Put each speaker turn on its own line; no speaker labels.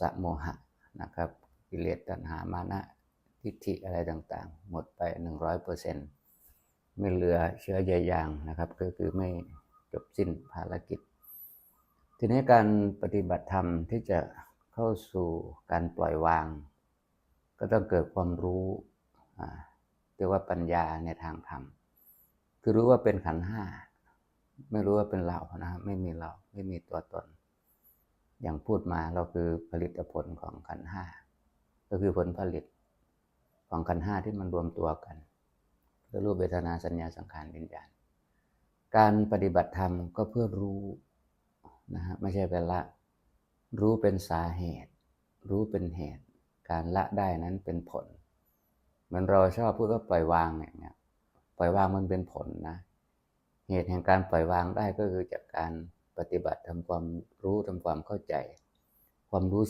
สะโมหะนะครับ กิเลสตัณหามานะทิฏฐิอะไรต่างๆ หมดไปหนึ่งร้อยเปอร์เซ็นต์ไม่เหลือเชื้อใยยางนะครับ ก็คือไม่จบสิ้นภารกิจ ทีนี้การปฏิบัติธรรมที่จะเข้าสู่การปล่อยวาง ก็ต้องเกิดความรู้เรียกว่าปัญญาในทางธรรม คือรู้ว่าเป็นขันห้า ไม่รู้ว่าเป็นเรานะไม่มีเรา ไม่มีตัวตน อย่างพูดมาเราคือผลิตผลของขันห้าก็คือผลผลิตของขันห้าที่มันรวมตัวกันคือรูปเวทนาสัญญาสังขารวิญญาณการปฏิบัติธรรมก็เพื่อรู้นะฮะไม่ใช่เป็นละ รู้เป็นสาเหตุ รู้เป็นเหตุ การละได้นั้นเป็นผล มันเราชอบพูดว่าปล่อยวางอย่างเงี้ยปล่อยวางมันเป็นผลนะ เหตุแห่งการปล่อยวางได้ก็คือจากการ ปฏิบัติทำความรู้ทำความเข้าใจ ความรู้